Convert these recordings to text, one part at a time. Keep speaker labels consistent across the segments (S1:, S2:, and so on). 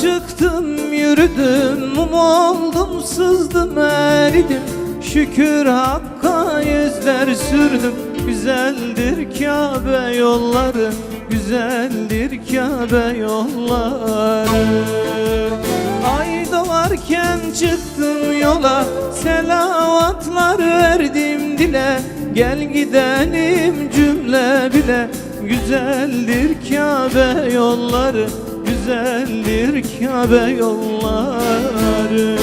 S1: çıktım yürüdüm Mum oldum sızdım eridim. Şükür Hakk'a yüzler sürdüm. Güzeldir Kabe yolları Güzeldir Kabe yolları. Ay doğarken çıktım yola Selavatlar verdim dile. Gel gidelim cümle bile Güzeldir Kabe yolları Güzeldir Kabe yolları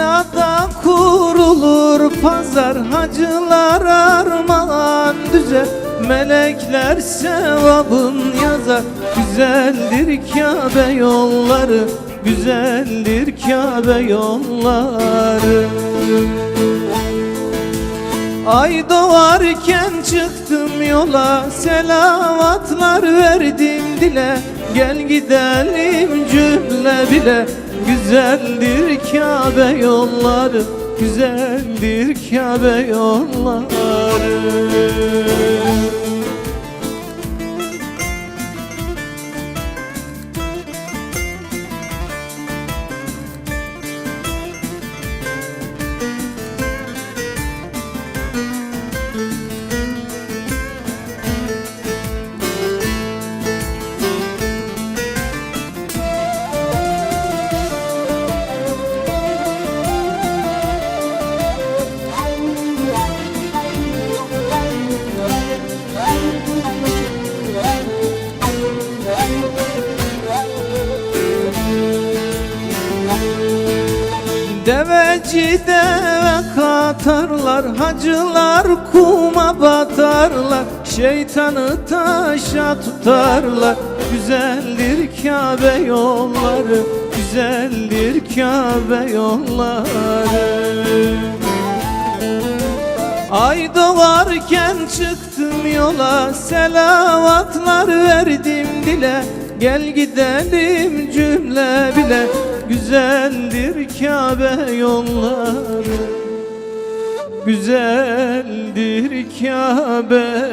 S1: Minada kurulur pazar Hacılar armağan düzer Melekler sevabın yazar Güzeldir Kabe yolları Güzeldir Kabe yolları. Ay doğarken çıktım yola Selavatlar verdim dile Gel gidelim cümle bile. Güzeldir Kabe yolları Güzeldir Kabe yolları Deveci deve katarlar Hacılar kuma batarlar. Şeytanı taşa tutarlar. Güzeldir Kabe yolları Güzeldir Kabe yolları. Ay doğarken çıktım yola Selavatlar verdim dile. Gel gidelim cümle bile Güzeldir Kabe yolları. Güzeldir Kabe